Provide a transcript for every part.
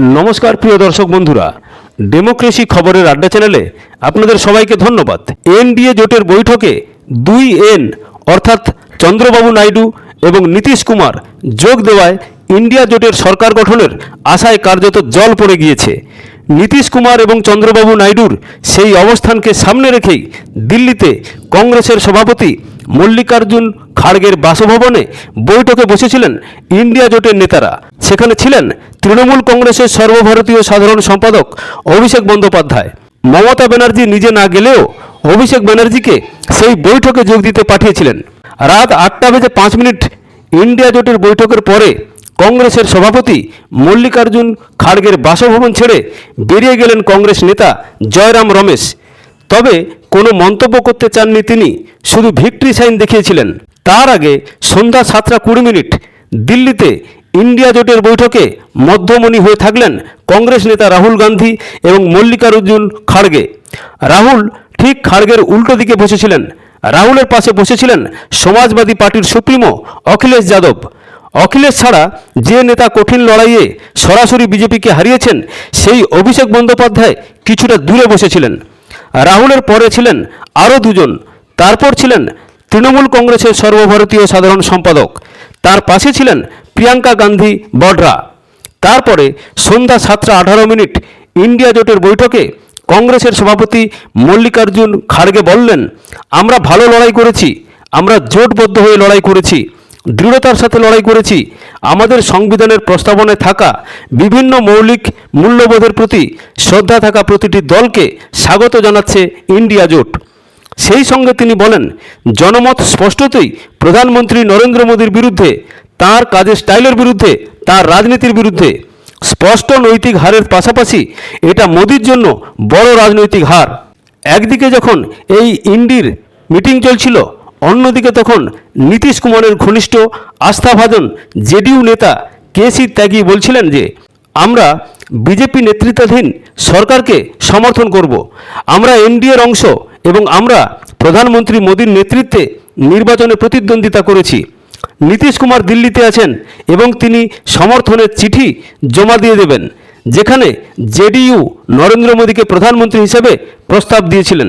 নমস্কার, প্রিয় দর্শক বন্ধুরা। ডেমোক্রেসি খবরের আড্ডা চ্যানেলে আপনাদের সবাইকে ধন্যবাদ। এনডিএ জোটের বৈঠকে দুই এন, অর্থাৎ চন্দ্রবাবু নাইডু এবং নীতিশ কুমার যোগ দেওয়ায় ইন্ডিয়া জোটের সরকার গঠনের আশায় কার্যত জল পড়ে গিয়েছে। নীতিশ কুমার এবং চন্দ্রবাবু নাইডুর সেই অবস্থানকে সামনে রেখেই দিল্লিতে কংগ্রেসের সভাপতি মল্লিকার্জুন খাড়গের বাসভবনে বৈঠকে বসেছিলেন ইন্ডিয়া জোটের নেতারা। সেখানে ছিলেন তৃণমূল কংগ্রেসের সর্বভারতীয় সাধারণ সম্পাদক অভিষেক বন্দ্যোপাধ্যায়। মমতা ব্যানার্জি নিজে না গেলেও অভিষেক ব্যানার্জিকে সেই বৈঠকে যোগ দিতে পাঠিয়েছিলেন। রাত আটটা বেজে পাঁচ মিনিট ইন্ডিয়া জোটের বৈঠকের পরে কংগ্রেসের সভাপতি মল্লিকার্জুন খাড়গের বাসভবন ছেড়ে বেরিয়ে গেলেন কংগ্রেস নেতা জয়রাম রমেশ। তবে কোনো মন্তব্য করতে চাননি তিনি, শুধু ভিক্টরি সাইন দেখিয়েছিলেন। তার আগে সন্ধ্যা সাতটা কুড়ি মিনিট দিল্লিতে ইন্ডিয়া জোটের বৈঠকে মধ্যমণি হয়ে থাকলেন কংগ্রেস নেতা রাহুল গান্ধী এবং মল্লিকার্জুন খাড়গে। রাহুল ঠিক খাড়গের উল্টো দিকে বসেছিলেন। রাহুলের পাশে বসেছিলেন সমাজবাদী পার্টির সুপ্রিমো অখিলেশ যাদব। অখিলেশ ছাড়া যে নেতা কঠিন লড়াইয়ে সরাসরি বিজেপিকে হারিয়েছেন, সেই অভিষেক বন্দ্যোপাধ্যায় কিছুটা দূরে বসেছিলেন। রাহুলের পরে ছিলেন আরও দুজন। তারপর ছিলেন তৃণমূল কংগ্রেসের সর্বভারতীয় সাধারণ সম্পাদক। তার পাশে ছিলেন প্রিয়াঙ্কা গান্ধী, বডরা। তারপরে সন্ধ্যা সাতটা আঠারো মিনিট ইন্ডিয়া জোটের বৈঠকে কংগ্রেসের সভাপতি মল্লিকার্জুন খাড়গে বললেন, আমরা ভালো লড়াই করেছি, আমরা জোটবদ্ধ হয়ে লড়াই করেছি, দৃঢ়তার সাথে লড়াই করেছি। আমাদের সংবিধানের প্রস্তাবনায় থাকা বিভিন্ন মৌলিক মূল্যবোধের প্রতি শ্রদ্ধা থাকা প্রতিটি দলকে স্বাগত জানাচ্ছে ইন্ডিয়া জোট। সেই সঙ্গে তিনি বলেন, জনমত স্পষ্টতই প্রধানমন্ত্রী নরেন্দ্র মোদীর বিরুদ্ধে তার কাজের স্টাইলের বিরুদ্ধে, তার রাজনীতির বিরুদ্ধে। স্পষ্ট নৈতিক হারের পাশাপাশি এটা মোদির জন্য বড় রাজনৈতিক হার। একদিকে যখন এই ইন্ডির মিটিং চলছিল, অন্যদিকে তখন নীতিশ কুমারের ঘনিষ্ঠ আস্থাভাজন জেডিইউ নেতা কে সি ত্যাগী বলছিলেন যে, আমরা বিজেপি নেতৃত্বাধীন সরকারকে সমর্থন করব। আমরা এনডিএর অংশ এবং আমরা প্রধানমন্ত্রী মোদীর নেতৃত্বে নির্বাচনে প্রতিদ্বন্দ্বিতা করেছি। নীতিশ কুমার দিল্লিতে আছেন এবং তিনি সমর্থনের চিঠি জমা দিয়ে দেবেন, যেখানে জেডিইউ নরেন্দ্র মোদীকে প্রধানমন্ত্রী হিসেবে প্রস্তাব দিয়েছিলেন।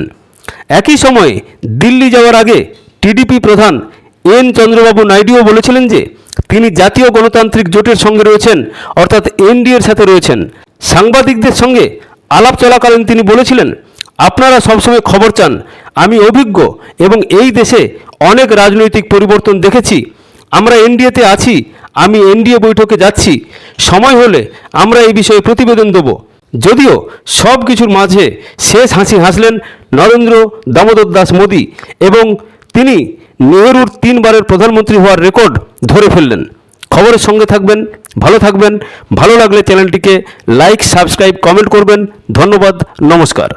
একই সময়ে দিল্লি যাওয়ার আগে টিডিপি প্রধান এন চন্দ্রবাবু নাইডুও বলেছিলেন যে, তিনি জাতীয় গণতান্ত্রিক জোটের সঙ্গে রয়েছেন, অর্থাৎ এনডিএর সাথে রয়েছেন। সাংবাদিকদের সঙ্গে আলাপ চলাকালীন তিনি বলেছিলেন, আপনারা সবসময় খবর চান, আমি অভিজ্ঞ এবং এই দেশে অনেক রাজনৈতিক পরিবর্তন দেখেছি আমরা এনডিএতে আছি, আমি এনডিএ বৈঠকে যাচ্ছি। সময় হলে আমরা এই বিষয়ে প্রতিবেদন দেব। যদিও সব কিছুর মাঝে শেষ হাসি হাসলেন নরেন্দ্র দামোদর দাস মোদী এবং তিনি নেহরুর তিনবারের প্রধানমন্ত্রী হওয়ার রেকর্ড ধরে ফেললেন। খবরের সঙ্গে থাকবেন, ভালো থাকবেন, ভালো লাগলে চ্যানেলটিকে লাইক, সাবস্ক্রাইব, কমেন্ট করবেন। ধন্যবাদ, নমস্কার।